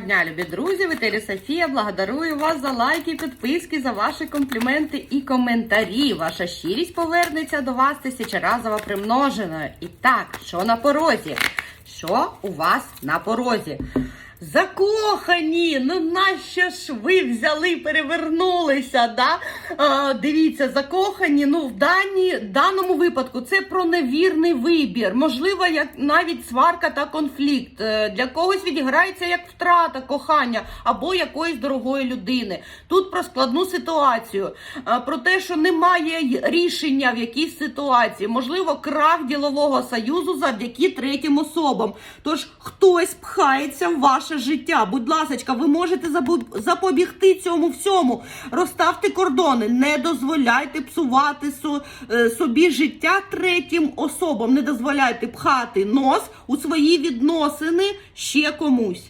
Дня, любі друзі, в етері Софія. Благодарую вас за лайки, підписки, за ваші компліменти і коментарі. Ваша щирість повернеться до вас тисячеразово примноженою. І так, що на порозі? Що у вас на порозі? Закохані! Ну нащо ж ви взяли, перевернулися? Да? А, дивіться, закохані. Ну, в дані, даному випадку це про невірний вибір. Можливо, як навіть сварка та конфлікт. Е, Для когось відіграється як втрата кохання або якоїсь дорогої людини. Тут про складну ситуацію, е, про те, що немає рішення в якійсь ситуації. Можливо, крах ділового союзу завдяки третім особам. Тож хтось пхається в ваше життя. Будь ласка, ви можете запобігти цьому всьому. Розставте кордони, не дозволяйте псувати е, собі життя третім особам. Не дозволяйте пхати нос у свої відносини ще комусь.